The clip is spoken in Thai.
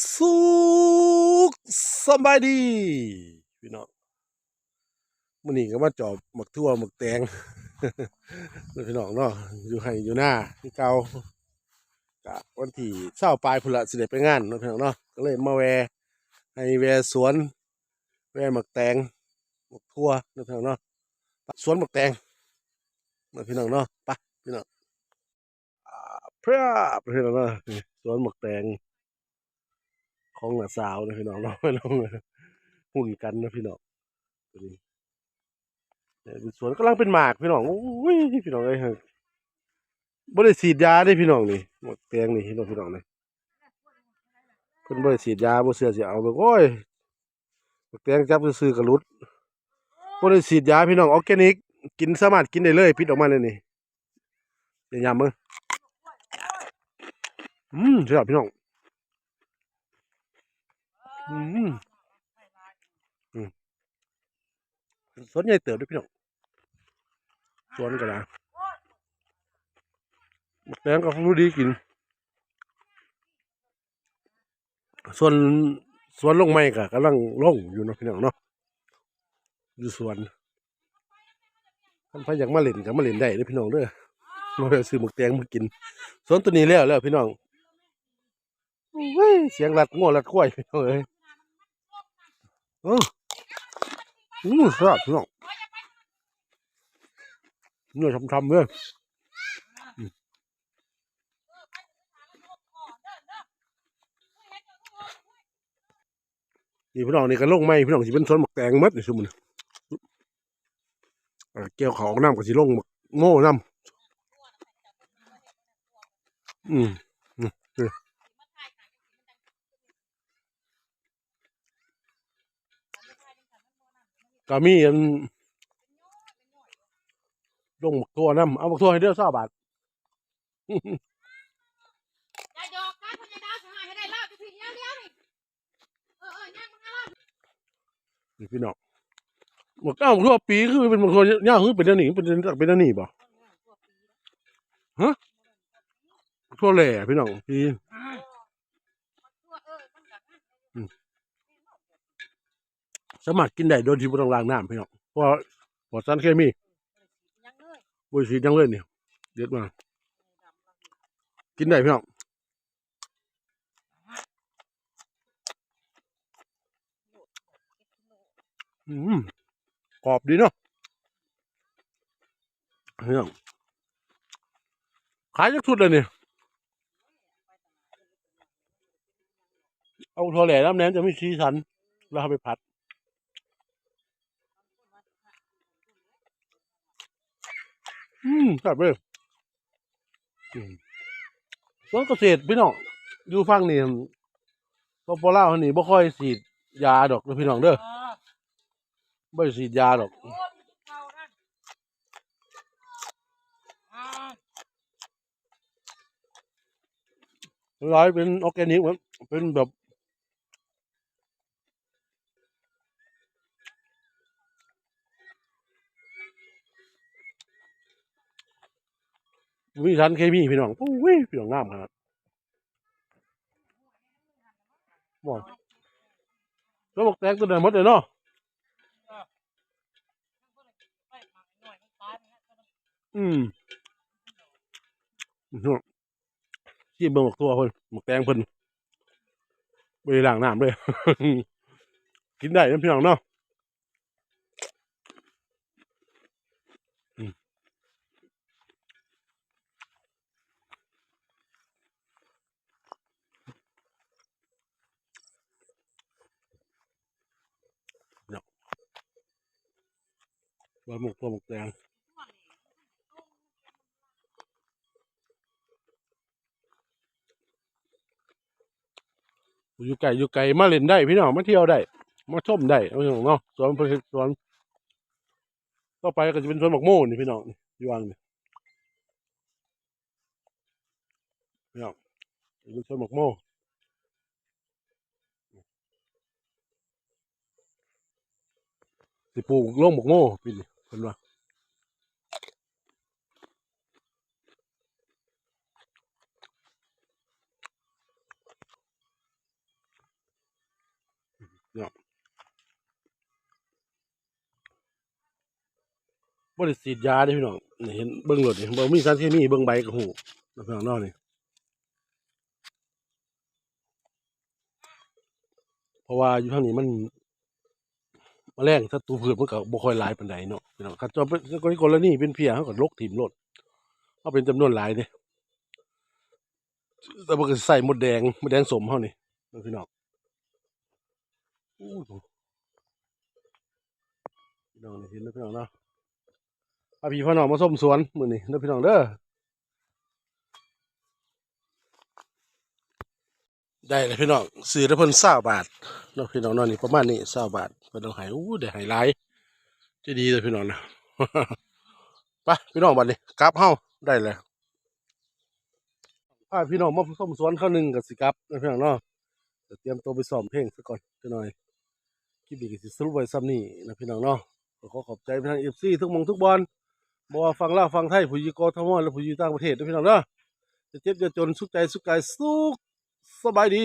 สุขสบายดีพี่น้องมื้อนี้ก็มาจอบหมักทั่วหมักแตงพี่น้องเนาะอยู่ให้อยู่หน้าที่เก่ากะวันที่เช้าปลายพุ่นละสิได้ไปงานเนาะพี่น้องเนาะก็เลยมาแวให้แวสวน แวหมักแตงหมักทั่วเนาะพี่น้องเนาะสวนหมักแตงเนาะพี่น้องเนาะไปพี่น้องเพื่อพี่น้องเนาะสวนหมักแตง ของหน้าสาวนะพี่น้องเราไม่ลงหุ่นกันนะพี่น้องตัวนี้สวนกำลังเป็นหมากพี่น้องโอ้ยพี่น้องเอ้ยฮะบ่ได้ฉีดยาเด้พี่น้องนี่หมดแตงนี่พี่น้องพี่น้องนี่เพิ่นบ่ได้ฉีดยาบ่เชื่อสิเอาเบิ่งโอ้ยหมดแตงจับซื่อก็หลุดบ่ได้ฉีดยาพี่น้องออร์แกนิก กินสามารถกินได้เลยพิษออกมาเลยนี่เดี๋ยวยามมึงอืมเสียบพี่น้อง อืมอืมสวนใหญ่เติบด้วยพี่น้องสวนก็ได้บักแตงก็รู้ดีกิน ส่วนสวนลงไม้ก็กำลังลงอยู่นะพี่น้องเนาะอยู่สวนท่านพอยากมาเล่นก็มาเล่นได้เด้พี่น้องเด้อมาไปซื้อหมกแตงมากินสวนตัวนี้แล้วแล้วพี่น้องเฮ้ยเสียงรัดง้อรัดควยพี่น้องเอ้ย เอออืมแซ่บพี่น้องเนื้อทำๆเลยนี่พี่น้องนี่ก็ลงไม้พี่น้องสิเป็นสวนหมักแตงมัดนี่ซุมันเกี่ยวเขาน้ำก็สิลงหมักโม่น้ำอืมอืม ก็มีอันลงหมักทั่วน้ำเอาหมักทั่วให้เด้อสาบาทอย่าหยอกกันพญาดาวสิหายให้ได้เล่าจะถึงอย่างเดียวนี่เออเออย่างมึงเอานี่พี่น้องหมกเอ้าทั่วปีคือเป็นบางคนย่างคือเป็นอันนี้เป็นอันเป็นอันนี้บ่ทั่วแหล่พี่น้องพี่ ทั่วเออมันก็ สามารถกินได้โดยที่บ่ต้องล้างน้ำพี่น้องเพราะว่าปลอดสารเคมียังเลยบ่ได้ฉีดหยังเลยนี่เด็ดมากกินได้พี่น้องอืมกรอบดีเนาะพี่น้องขายจักชุดเลยนี่เอาถั่วแหล่น้ำแหนมจะไมีสีสัน แล้วเอาไปผัด อืมครับเลยอืมสวนเกษตรพี่น้องอยู่ฟังนี่พอปลาวนี่บ่ค่อยฉีดยาดอกเด้อพี่น้องเด้อบ่ได้ฉีดยาดอกโอ้ยเข้านั่นอ่าร้อยเป็นออร์แกนิกมันเป็นแบบ วิสันเคมีพี่น้องโอ้ยพี่น้องงามขนาดบอกแล้วบอกแตงตัวไหนหมดเลยเนาะอืมที่เบิ่งบอกตัวเพิ่นหมกแตงเพิ่นบริล้างน้ำเลย กินได้นะพี่น้องเนาะอืมเนาะ ว่าหมกตัวหมกแตงอยู่ไกลอยู่ไกลมาเล่นได้พี่น้องมาเที่ยวได้มาชมได้เอาพี่น้องเนาะสวนเพิ่นเฮ็ดสวนต่อไปก็จะเป็นสวนหมกโม่นี่พี่น้องนี่อยู่วางนี่พี่น้องเป็นสวนหมกโม่สิปลูกลงหมกโม่พี่นี่ เพิ่นว่าเนาะบ่ได้ฉีดยาเด้พี่น้องนี่เห็นเบิ่งรถนี่บ่มีสารเคมีเบิ่งใบก็ฮู้เนาะพี่น้องนาะนี่เพราะว่าอยู่ทางนี้มัน มแมลงศัตรูพืชมันก็บ่ค่อยหลายปานใดเนาะพี่น้องคันจอเป็นกรณีเป็นเพียเฮาก็ลกถิ่มรถเอาเป็นจำนวนหลายเด้แต่มันก็สิใส่หมดแดงหมดแดงสมเฮานี่เนาะพี่น้องพี่น้องเห็นเนาะพี่น้องเนาะพาพี่พ่อน้องมาส้มสวนมื้อนี้เนาะพี่น้องเด้อได้เลยพี่น้องซื้อแล้วเพิ่น20บาทเนาะพี่น้องเนาะนี่ประมาณนี้20บาท เพิ่นเอาให้อู้ได้ให้หลายจะดีเลยพี่น้องนะไปพี่น้องบัดนี้กลับเฮาได้แล้วพาพี่น้องมาส้มสวนข้าวหนึ่งกับสิกลับนะพี่น้องเนาะเดี๋ยวเตรียมตัวไปซ้อมเพลงซะก่อนจักหน่อยคลิปนี้ก็สิสรุปไว้ซ้ำนี้นะพี่น้องเนาะขอขอบใจไปทาง FC ทุกมงทุกบอลบ่ว่าฟังลาฟังไทยผู้ยู่กทมและผู้อยู่ต่างประเทศเด้อพี่น้องเนาะจะเจ็บจะจนสุขใจสุขกายสุขสบายดี